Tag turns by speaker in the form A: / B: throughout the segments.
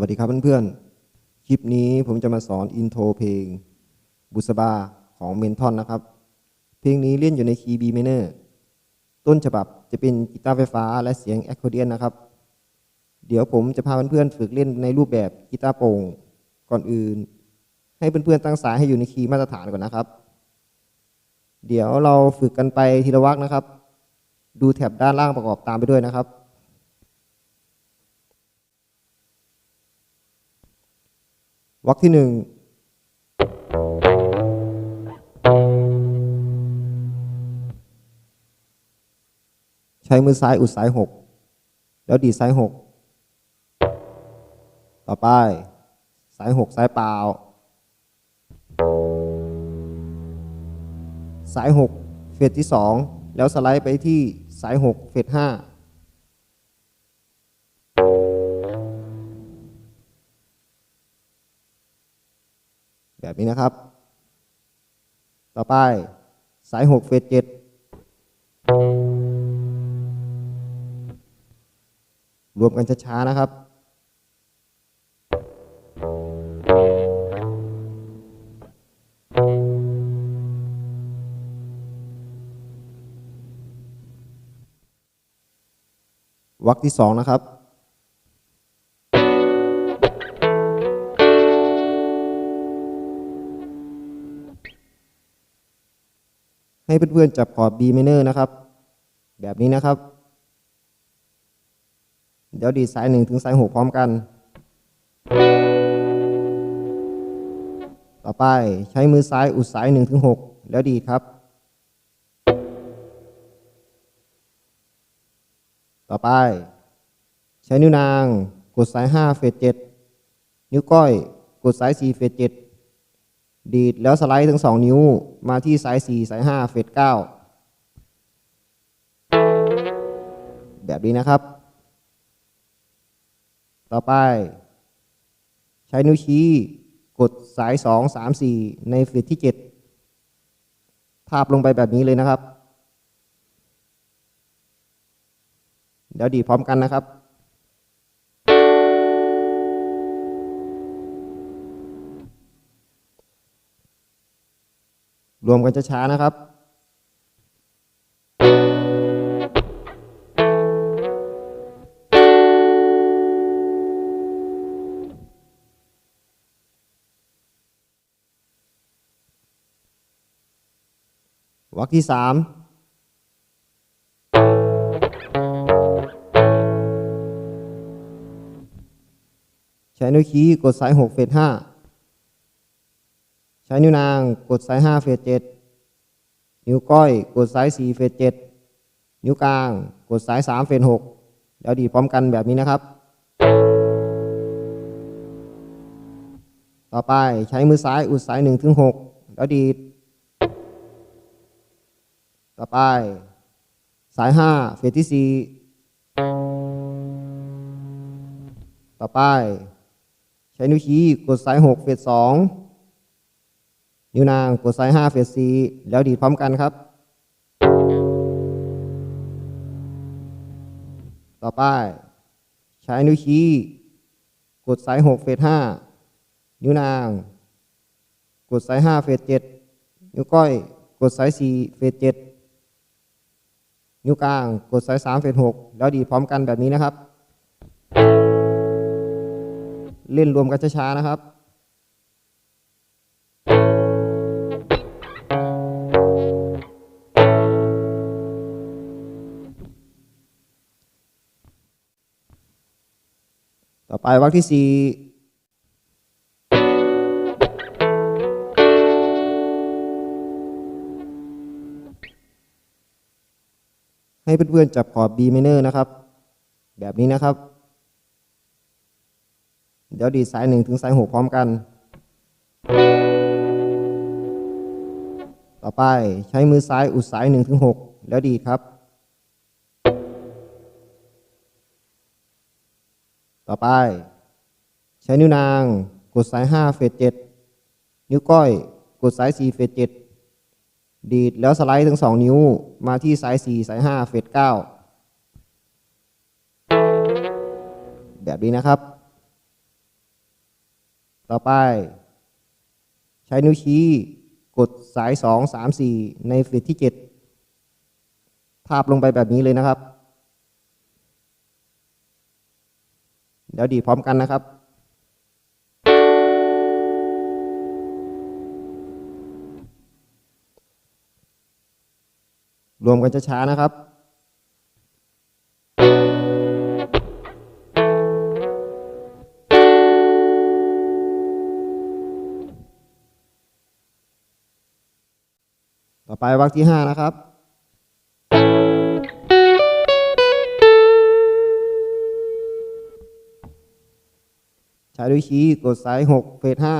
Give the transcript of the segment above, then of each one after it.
A: สวัสดีครับเพื่อนๆ คลิปนี้ผมจะมาสอนอินโทรเพลง บุษบาของเมนทอนนะครับ เพลงนี้เล่นอยู่ในคีย์ B minor ต้นฉบับจะเป็นกีตาร์ไฟฟ้าและเสียงแอคคอเดียนนะครับ เดี๋ยวผมจะพาเพื่อนๆฝึกเล่นในรูปแบบกีตาร์โปร่งก่อนอื่น ให้เพื่อนๆตั้งสายให้อยู่ในคีย์มาตรฐานก่อนนะครับ เดี๋ยวเราฝึกกันไปทีละวรรคนะครับ ดูแถบด้านล่างประกอบตามไปด้วยนะครับ วรรคที่หนึ่งใช้มือซ้ายอุดสายหกแล้วดีสายหกต่อไป สายหกสายเปล่า สายหกเฟสที่สองแล้วสไลด์ไปที่สายหกเฟสห้า แบบนี้นะครับ ต่อไปสายหกเฟสเจ็ดรวมกันช้าๆนะครับวรรคที่สองนะครับ ให้เพื่อนๆจับคอร์ด B minor นะครับ แบบนี้นะครับ เดี๋ยวดีดสายหนึ่งถึงสายหกพร้อมกัน ต่อไปใช้มือซ้ายอุดสายหนึ่งถึงหกแล้วดีดครับ ต่อไป ใช้นิ้วนาง กดสายห้าเฟสเจ็ดนิ้วก้อย กดสายสี่เฟสเจ็ด ดีดแล้วสไลด์ทั้งสองนิ้วมาที่สายสี่สายห้าเฟสเก้าแบบนี้นะครับ ต่อไป ใช้นิ้วชี้กดสายสองสามสี่ในเฟสที่เจ็ดทาบลงไปแบบนี้เลยนะครับ เดี๋ยวดีดพร้อมกันนะครับ รวมกันช้าๆนะครับวรรคที่สามใช้นิ้วชี้กดสายหกเฟสห้า ใช้นิ้วนางกดสายห้าเฟสเจ็ดนิ้วก้อยกดสายสี่เฟสเจ็ดนิ้วกลางกดสายสามเฟสหกแล้วดีพร้อมกันแบบนี้นะครับ ต่อไปใช้มือซ้ายอุดสายหนึ่งถึงหกแล้วดีดต่อไป สายห้าเฟสที่สี่ต่อไป ใช้นิ้วชี้กดสายหกเฟสสอง นิ้วนางกดสายห้าเฟสสี่แล้วดีดพร้อมกันครับ ต่อไป ใช้นิ้วชี้ กดสายหกเฟสห้านิ้วนาง กดสายห้าเฟสเจ็ดนิ้วก้อย กดสายสี่เฟสเจ็ดนิ้วกลาง กดสายสามเฟสหกแล้วดีดพร้อมกันแบบนี้นะครับ เล่นรวมกันช้าๆนะครับ ต่อไปวรรคที่สี่ให้เพื่อนๆจับคอร์ด B minor นะครับ แบบนี้นะครับ เดี๋ยวดีดสายหนึ่งถึงสายหกพร้อมกัน ต่อไปใช้มือซ้ายอุดสายหนึ่งถึงหกแล้วดีดครับ ต่อไป ใช้นิ้วนาง กดสายห้าเฟสเจ็ดนิ้วก้อย กดสายสี่เฟสเจ็ดดีดแล้วสไลด์ทั้งสองนิ้วมาที่สายสี่สายห้าเฟสเก้าแบบนี้นะครับ ต่อไป ใช้นิ้วชี้ กดสายสองสามสี่ในเฟสที่เจ็ดทาบลงไปแบบนี้เลยนะครับ เดี๋ยวดีพร้อมกันนะครับรวมกันช้าๆนะครับ ต่อไปวรรคที่ห้านะครับ ใช้นิ้วชี้กดสายหกเฟสห้า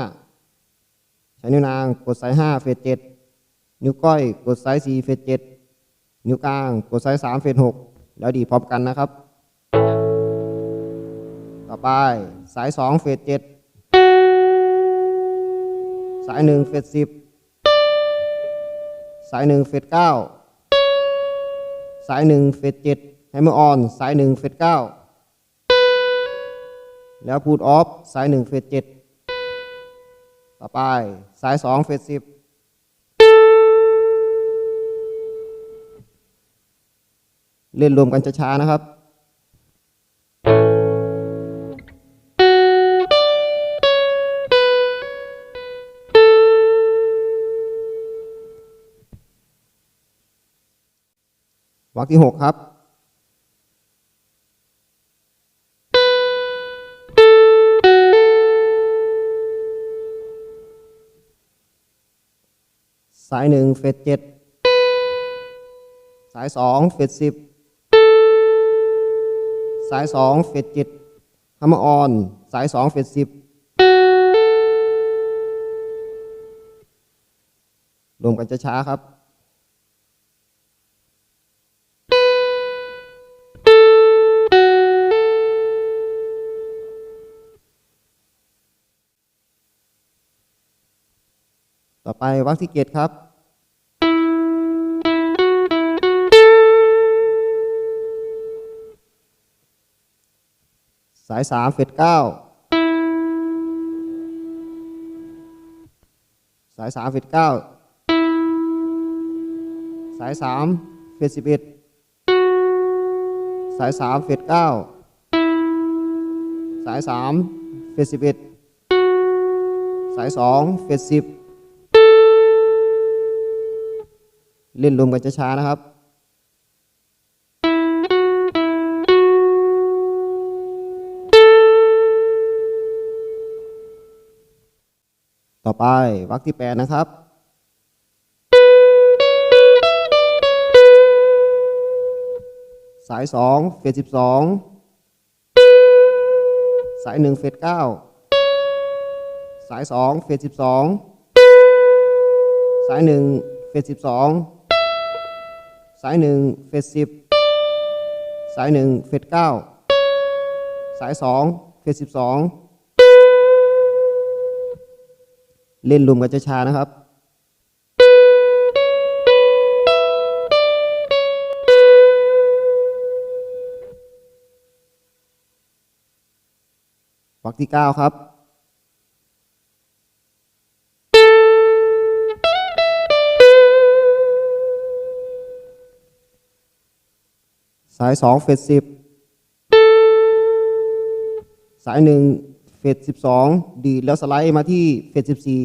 A: ใช้นิ้วนางกดสายห้าเฟสเจ็ดนิ้วก้อยกดสายสี่เฟสเจ็ดนิ้วกลางกดสายสามเฟสหกแล้วดีพร้อมกันนะครับ ต่อไปสายสองเฟสเจ็ดสายหนึ่งเฟสสิบสายหนึ่งเฟสเก้าสายหนึ่งเฟสเจ็ดให้มือออน สายหนึ่งเฟสเก้า แล้วพูดออฟสายหนึ่งเฟสเจ็ดต่อไปสายสองเฟสสิบเล่นรวมกันช้าๆนะครับวรรคที่หกครับ สายหนึ่งเฟสเจ็ดสายสองเฟสสิบสายสองเฟสเจ็ดฮัมอออนสายสองเฟสสิบรวมกันช้าๆครับ ไปวรรคที่เจ็ดครับ สายสามเฟสเก้าสายสามเฟสเก้าสายสามเฟสสิบเอ็ดสายสามเฟสเก้าสายสามเฟสสิบเอ็ดสายสองเฟสสิบ เล่นรวมกันช้าๆนะครับต่อไปวรรคที่แปดนะครับ สายสองเฟสสิบสองสายหนึ่งเฟสเก้าสายสองเฟสสิบสองสายหนึ่งเฟสสิบ สายหนึ่งเฟสสิบสายหนึ่งเฟสเก้าสายสองเฟสสิบสองเล่นรวมกันช้าๆนะครับวรรคที่เก้าครับ สายสองเฟสสิบสายหนึ่งเฟสสิบสองดีดแล้วสไลด์มาที่เฟสสิบสี่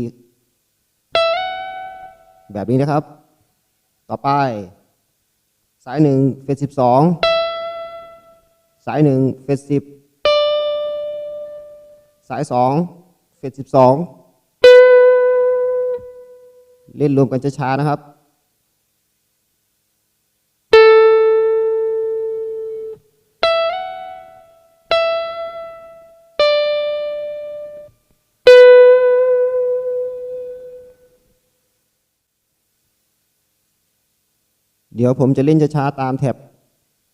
A: แบบนี้นะครับ ต่อไป สายหนึ่งเฟสสิบสองสายหนึ่งเฟสสิบสายสองเฟสสิบสองเล่นรวมกันช้าๆนะครับ เดี๋ยวผมจะเล่นช้าๆตามแท็บ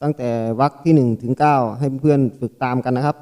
A: ตั้งแต่วรรคที่ 1 ถึง 9 ให้เพื่อนฝึกตามกันนะครับ